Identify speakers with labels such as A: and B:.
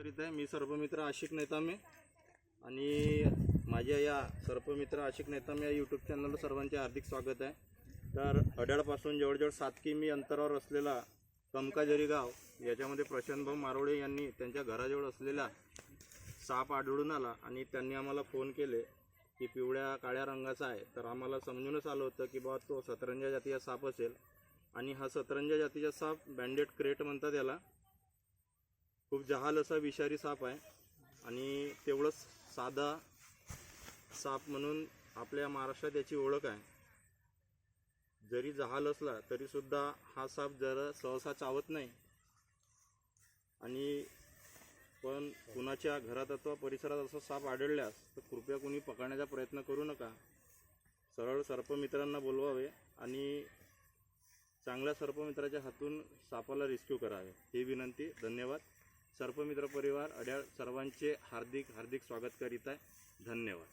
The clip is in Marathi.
A: करीत आहे. मी सर्पमित्र आशिक नेतामे आणि माझ्या या सर्पमित्र आशिक नेतामे या यूट्यूब चॅनलला सर्वांचे हार्दिक स्वागत आहे. तर अड्याळपासून जवळजवळ सात किमी अंतरावर असलेला कमकाजरी गाव याच्यामध्ये प्रशांतभाऊ मारोळे यांनी त्यांच्या घराजवळ असलेला साप आढळून आला आणि त्यांनी आम्हाला फोन केले की पिवळ्या काळ्या रंगाचा आहे. तर आम्हाला समजूनच आलं होतं की बाबा तो सतरंजा जातीचा साप असेल. आणि हा सतरंजा जातीचा साप बँडेड क्रेट म्हणतात याला. खूप जहाल असा विषारी साप आहे. आणि तेवढंच साधा साप म्हणून आपल्या महाराष्ट्रात याची ओळख आहे. जरी जहाल असला तरीसुद्धा हा साप जरा सहसा चावत नाही. आणि पण कुणाच्या घरात अथवा परिसरात असा साप आढळल्यास तर कृपया कुणी पकडण्याचा प्रयत्न करू नका. सरळ सर्पमित्रांना बोलवावे आणि चांगल्या सर्पमित्राच्या हातून सापाला रेस्क्यू करावे. ही विनंती. धन्यवाद. सर्पमित्र परिवार अड्याळ सर्वांचे हार्दिक हार्दिक स्वागत करीत आहे. धन्यवाद.